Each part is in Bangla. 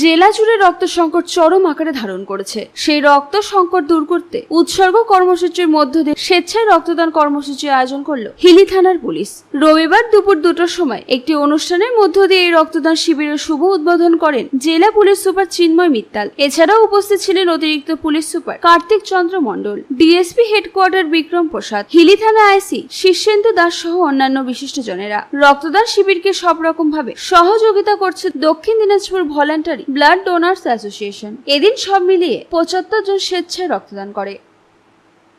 জেলা জুড়ে রক্ত সংকট চরম আকারে ধারণ করেছে। সেই রক্ত সংকট দূর করতে উৎসর্গ কর্মসূচির মধ্য দিয়ে স্বেচ্ছায় রক্তদান কর্মসূচি আয়োজন করল হিলি থানার পুলিশ। রবিবার দুপুর দুটোর সময় একটি অনুষ্ঠানের মধ্য দিয়ে এই রক্তদান শিবিরের শুভ উদ্বোধন করেন জেলা পুলিশ সুপার চিন্ময় মিত্তাল। এছাড়াও উপস্থিত ছিলেন অতিরিক্ত police super Kartik Chandra Mondal, DSP headquarter Bikram Prasad, Hili থানা আইসি শীর্ষেন্দু দাস সহ অন্যান্য বিশিষ্টজনেরা। রক্তদান শিবিরকে সব রকম ভাবে সহযোগিতা করছে Dakshin Dinajpur voluntary blood donors association. এদিন সব মিলিয়ে পঁচাত্তর জন স্বেচ্ছায় রক্তদান করে।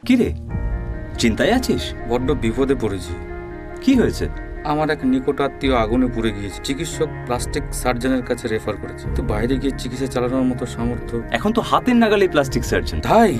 কিরে? চিন্তায় আছিস? বড্ড বিপদে পড়েছি। কি হয়েছে? আমার এক নিকট আত্মীয় আগুনে পুড়ে গিয়েছে। চিকিৎসক প্লাস্টিক সার্জনের কাছে রেফার করেছে। তো বাইরে গিয়ে চিকিৎসা চালানোর মতো সামর্থ্য এখন তো হাতের নাগালে প্লাস্টিক সার্জন। তাই?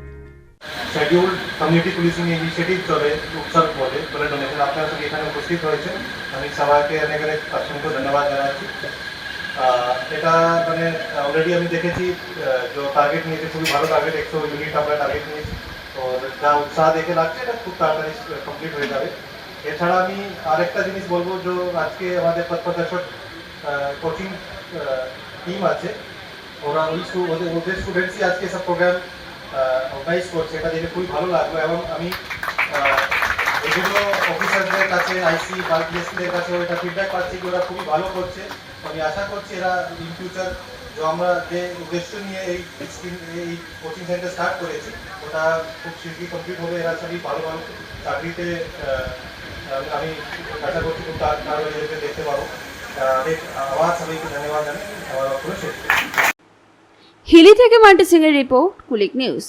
Schedule community policing initiative চলে, উৎসব বলে বলে ডোনেশন আপনারা সবাই এখানে উপস্থিত হয়েছেন আমি সবাইকে অনেক অনেক অসংখ্য ধন্যবাদ জানাচ্ছি। এটা মানে অলরেডি আমি দেখেছি যে টার্গেট নিয়েছে, খুবই ভালো টার্গেট একশো ইউনিট আমরা টার্গেট নিয়েছি। তো যা উৎসাহ দেখে লাগছে, এটা খুব তাড়াতাড়ি কমপ্লিট হয়ে যাবে। এছাড়া আমি আরেকটা জিনিস বলব, যে আজকে আমাদের পথ প্রদর্শক কোচিং টিম আছে। ওরা ওই ওদের স্টুডেন্টসই আজকে সব প্রোগ্রাম অর্গানাইজ করছে, এটা দেখে খুবই ভালো লাগল এবং আমি এগুলো অফিসারদের কাছে আইসি বা ডিএসপিদের কাছে ওইটা ফিডব্যাক পাচ্ছি যে ওরা খুবই ভালো করছে। আমি আশা করছি এরা ইন ফিউচার যে আমরা যে উদ্দেশ্য নিয়ে এই এই কোচিং সেন্টার স্টার্ট করেছি, ওটা খুব শীঘ্রই কমপ্লিট হবে। এরা সবই ভালো ভালো চাকরিতে আমি- আশা করছি খুব তাড়াতাড়ি দেখতে পাবো। আবার সবাইকে ধন্যবাদ জানাই। আমার বক্তব্য শেষ। হিলি থেকে মাল্টি সিং এর রিপোর্ট কুলিক নিউজ।